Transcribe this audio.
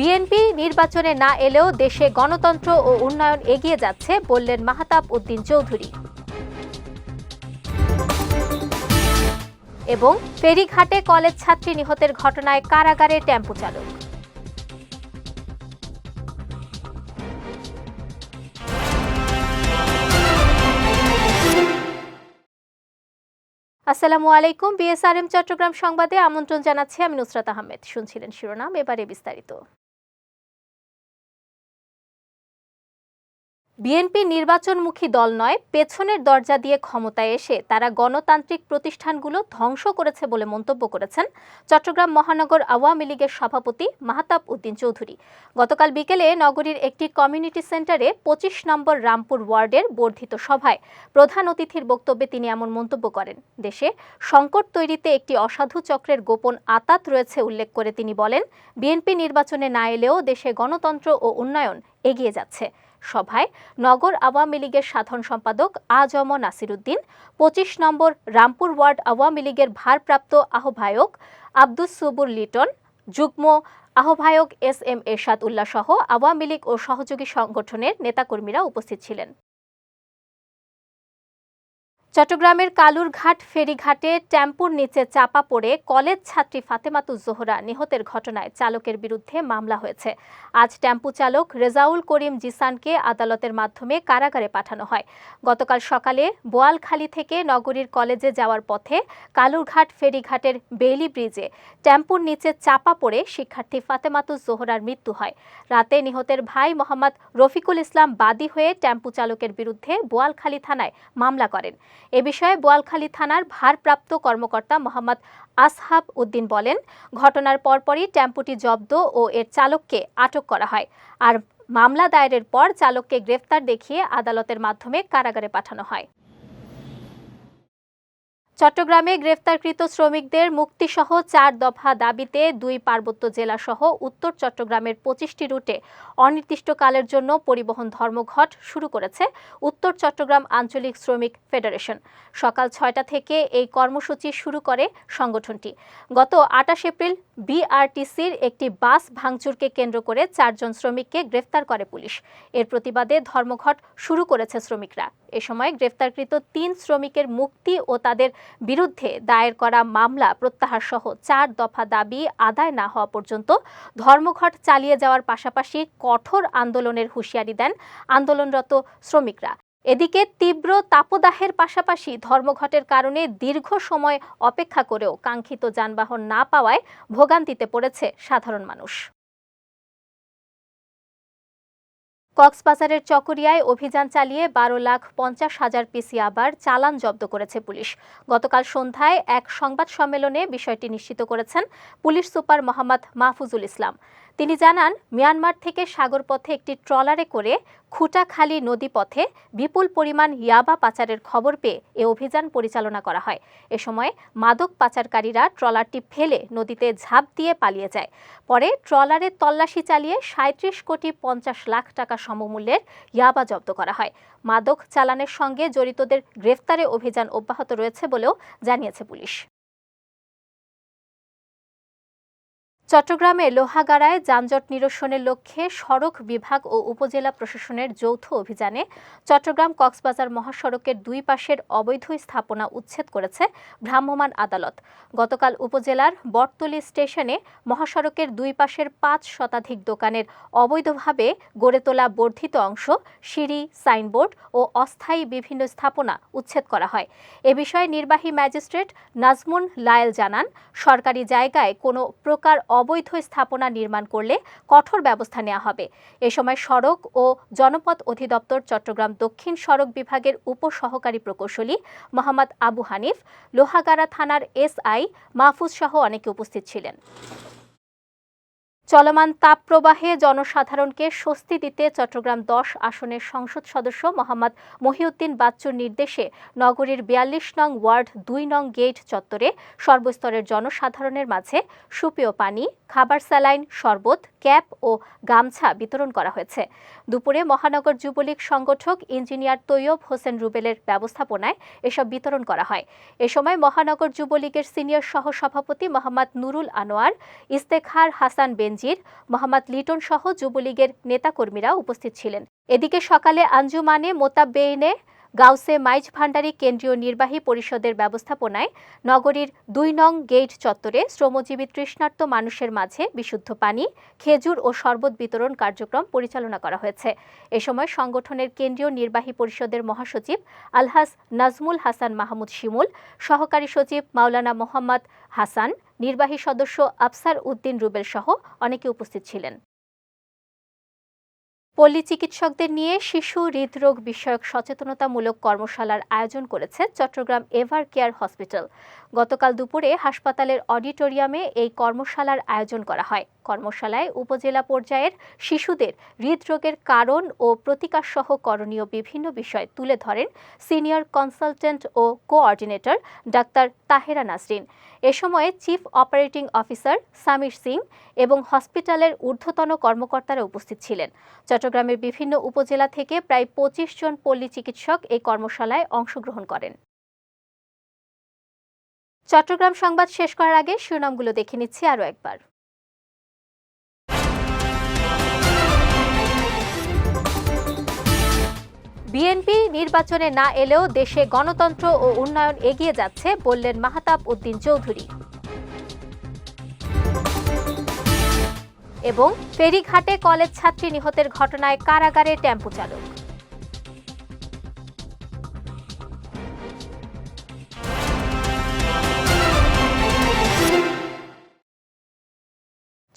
BNP নির্বাচনে না এলেও দেশে গণতন্ত্র ও উন্নয়ন এগিয়ে যাচ্ছে বললেন মাহতাব উদ্দিন চৌধুরী। এবং ফেরিঘাটে কলেজ ছাত্রী নিহতের ঘটনায় কারাগারে টেম্পো চালক। আসসালামু আলাইকুম, বিএসআরএম চট্টগ্রাম সংবাদে আমন্ত্রণ জানাচ্ছি আমি নুসরাত আহমেদ। শুনছিলেন শিরোনাম, এবারে বিস্তারিত। বিএনপি নির্বাচনমুখী দল নয়, পেছনের দরজা দিয়ে ক্ষমতায় এসে তারা গণতান্ত্রিক প্রতিষ্ঠানগুলো ধ্বংস করেছে বলে মন্তব্য করেছেন চট্টগ্রাম মহানগর আওয়ামী লীগের সভাপতি মাহতাব উদ্দিন চৌধুরী। গতকাল বিকেলে নগরীর একটি কমিউনিটি সেন্টারে পঁচিশ নম্বর রামপুর ওয়ার্ডের বর্ধিত সভায় প্রধান অতিথির বক্তব্যে তিনি এমন মন্তব্য করেন। দেশে সংকট তৈরিতে একটি অসাধু চক্রের গোপন আতাত রয়েছে উল্লেখ করে তিনি বলেন, বিএনপি নির্বাচনে না এলেও দেশে গণতন্ত্র ও উন্নয়ন এগিয়ে যাচ্ছে। সভায় নগর আওয়ামী লীগের সাধারণ সম্পাদক আজম নাসিরুদ্দিন, পঁচিশ নম্বর রামপুর ওয়ার্ড আওয়ামী লীগের ভারপ্রাপ্ত আহ্বায়ক আব্দুস সুবুর লিটন, যুগ্ম আহ্বায়ক এস এম এরশাদ উল্লাহ সহ আওয়ামী লীগ ও সহযোগী সংগঠনের নেতাকর্মীরা উপস্থিত ছিলেন। চট্টগ্রামের কালুরঘাট ফেরিঘাটে টেম্পুর নিচে চাপা পড়ে কলেজ ছাত্রী ফাতেমাতুজ জোহরা নিহতের ঘটনায় চালকের বিরুদ্ধে মামলা হয়েছে। আজ টেম্পু চালক রেজাউল করিম জিসানকে আদালতের মাধ্যমে কারাগারে পাঠানো হয়। গতকাল সকালে বোয়ালখালী থেকে নগরীর কলেজে যাওয়ার পথে কালুরঘাট ফেরিঘাটের বেইলি ব্রিজে টেম্পুর নিচে চাপা পড়ে শিক্ষার্থী ফাতেমাতুজ জোহরার মৃত্যু হয়। রাতে নিহতের ভাই মোহাম্মদ রফিকুল ইসলাম বাদী হয়ে টেম্পু চালকের বিরুদ্ধে বোয়ালখালী থানায় মামলা করেন। এ বিষয়ে বোয়ালখালী থানার ভারপ্রাপ্ত কর্মকর্তা মোহাম্মদ আসহাব উদ্দিন বলেন, ঘটনার পরপরই টেম্পুটি জব্দ ও এর চালককে আটক করা হয়। আর মামলা দায়েরের পর চালককে গ্রেফতার দেখিয়ে আদালতের মাধ্যমে কারাগারে পাঠানো হয়। চট্টগ্রামে গ্রেফতারকৃত শ্রমিকদের মুক্তিসহ চার দফা দাবিতে দুই পার্বত্য জেলাসহ উত্তর চট্টগ্রামের পঁচিশটি রুটে অনির্দিষ্টকালের জন্য পরিবহন ধর্মঘট শুরু করেছে উত্তর চট্টগ্রাম আঞ্চলিক শ্রমিক ফেডারেশন। সকাল ছয়টা থেকে এই কর্মসূচি শুরু করে সংগঠনটি। গত আটাশ এপ্রিল বিআরটিসির একটি বাস ভাঙচুরকে কেন্দ্র করে চারজন শ্রমিককে গ্রেফতার করে পুলিশ। এর প্রতিবাদে ধর্মঘট শুরু করেছে শ্রমিকরা। এ সময় গ্রেফতারকৃত তিন শ্রমিকের মুক্তি ও তাদের বিরুদ্ধে দায়ের করা মামলা প্রত্যাহার সহ চার দফা দাবি আদায় না হওয়া পর্যন্ত ধর্মঘট চালিয়ে যাওয়ার পাশাপাশি কঠোর আন্দোলনের হুঁশিয়ারি দেন আন্দোলনরত শ্রমিকরা। এদিকে তীব্র তাপদাহের পাশাপাশি ধর্মঘটের কারণে দীর্ঘ সময় অপেক্ষা করেও কাঙ্ক্ষিত যানবাহন না পাওয়ায় ভোগান্তিতে পড়েছে সাধারণ মানুষ। কক্সবাজারের চকরিয়ায় অভিযান চালিয়ে বারো লাখ পঞ্চাশ হাজার পিসি আবার চালান জব্দ করেছে পুলিশ। গতকাল সন্ধ্যায় এক সংবাদ সম্মেলনে বিষয়টি নিশ্চিত করেছেন পুলিশ সুপার মোহাম্মদ মাহফুজুল ইসলাম। তিনি জানান, মিয়ানমার থেকে সাগরপথে একটি ট্রলারে করে খুঁটাখালী নদী পথে বিপুল পরিমাণ ইয়াবা পাচারের খবর পেয়ে এ অভিযান পরিচালনা করা হয়। এ সময় মাদক পাচারকারীরা ট্রলারটি ফেলে নদীতে ঝাঁপ দিয়ে পালিয়ে যায়। পরে ট্রলারে তল্লাশি চালিয়ে সাঁত্রিশ কোটি পঞ্চাশ লাখ টাকা সমমূল্যের ইয়াবা জব্দ করা হয়। মাদক চালানের সঙ্গে জড়িতদের গ্রেফতারে অভিযান অব্যাহত রয়েছে বলেও জানিয়েছে পুলিশ। চট্টগ্রামে লোহাগাড়ায় যানজট নিরসনের লক্ষ্যে সড়ক বিভাগ ও উপজেলা প্রশাসনের যৌথ অভিযানে চট্টগ্রাম কক্সবাজার মহাসড়কের দুই পাশের অবৈধ স্থাপনা উচ্ছেদ করেছে ভ্রাম্যমাণ আদালত। গতকাল উপজেলার বটতলী স্টেশনে মহাসড়কের দুই পাশের পাঁচ শতাধিক দোকানের অবৈধভাবে গড়ে তোলা বর্ধিত অংশ, সিঁড়ি, সাইনবোর্ড ও অস্থায়ী বিভিন্ন স্থাপনা উচ্ছেদ করা হয়। এ বিষয়ে নির্বাহী ম্যাজিস্ট্রেট নাজমুন লায়েল জানান, সরকারি জায়গায় কোনো প্রকার অবৈধ স্থাপনা নির্মাণ করলে কঠোর ব্যবস্থা নেওয়া হবে। এ সময় সড়ক ও জনপথ অধিদপ্তর চট্টগ্রাম দক্ষিণ সড়ক বিভাগের উপসহকারী প্রকৌশলী মোহাম্মদ আবু হানিফ, লোহাগাড়া থানার এসআই মাহফুজ সহ অনেকে উপস্থিত ছিলেন। চলমান তাপপ্রবাহে জনসাধারণকে স্বস্তি দিতে চট্টগ্রাম দশ আসনের সংসদ সদস্য মোহাম্মদ মহিউদ্দিন বাচ্চুর নির্দেশে নগরীর বিয়াল্লিশ নং ওয়ার্ড দুই নং গেট চত্বরে সর্বস্তরের জনসাধারণের মাঝে সুপেয় পানি, খাবার স্যালাইন, শরবত, ক্যাপ ও গামছা বিতরণ করা হয়েছে। দুপুরে মহানগর যুবলীগ সংগঠক ইঞ্জিনিয়ার তৈয়ব হোসেন রুবেলের ব্যবস্থাপনায় এসব বিতরণ করা হয়। এ সময় মহানগর যুবলীগের সিনিয়র সহ সভাপতি মোহাম্মদ নুরুল আনোয়ার, ইস্তেখার হাসান বেনজির, মোহাম্মদ লিটন সহ যুবলীগের নেতাকর্মীরা উপস্থিত ছিলেন। এদিকে সকালে আঞ্জুমানে মোতাবেইনে গাউসে মাইজ ভান্ডারী কেন্দ্রীয় নির্বাহী পরিষদের ব্যবস্থাপনায় নগরীর দুই নং গেট চত্বরে শ্রমজীবী তৃষ্ণার্ত মানুষের মাঝে বিশুদ্ধ পানি, খেজুর ও শরবত বিতরণ কার্যক্রম পরিচালনা করা হয়েছে। এ সময় সংগঠনের কেন্দ্রীয় নির্বাহী পরিষদের মহাসচিব আলহাস নাজমুল হাসান মাহমুদ শিমুল, সহকারী সচিব মাওলানা মোহাম্মদ হাসান, নির্বাহী সদস্য আফসার উদ্দিন রুবেল সহ অনেকে উপস্থিত ছিলেন। পল্লী চিকিৎসকদের নিয়ে শিশু হৃদরোগ বিষয়ক সচেতনতামূলক কর্মশালার আয়োজন করেছে চট্টগ্রাম এভার কেয়ার হসপিটাল। গতকাল দুপুরে হাসপাতালের অডিটোরিয়ামে এই কর্মশালার আয়োজন করা হয়। কর্মশালায় উপজেলা পর্যায়ের শিশুদের হৃদরোগের কারণ ও প্রতিকার সহ করণীয় বিভিন্ন বিষয় তুলে ধরেন সিনিয়র কনসালটেন্ট ও কোঅর্ডিনেটর ডাক্তার তাহেরা নাসরিন। এ সময় chief operating officer Samir Singh এবং হসপিটালের ঊর্ধ্বতন কর্মকর্তারা উপস্থিত ছিলেন। চট্টগ্রামের বিভিন্ন উপজেলা থেকে প্রায় পঁচিশ জন পল্লী চিকিৎসক এই কর্মশালায় অংশগ্রহণ করেন। চট্টগ্রাম সংবাদ শেষ করার আগে শিরোনামগুলো দেখে নিচ্ছি আরও একবার। বিএনপি নির্বাচনে না এলেও দেশে গণতন্ত্র ও উন্নয়ন এগিয়ে যাচ্ছে বললেন মাহতাব উদ্দিন চৌধুরী। এবং ফেরিঘাটে কলেজ ছাত্রী নিহতের ঘটনায় কারাগারে টেম্পো চালক।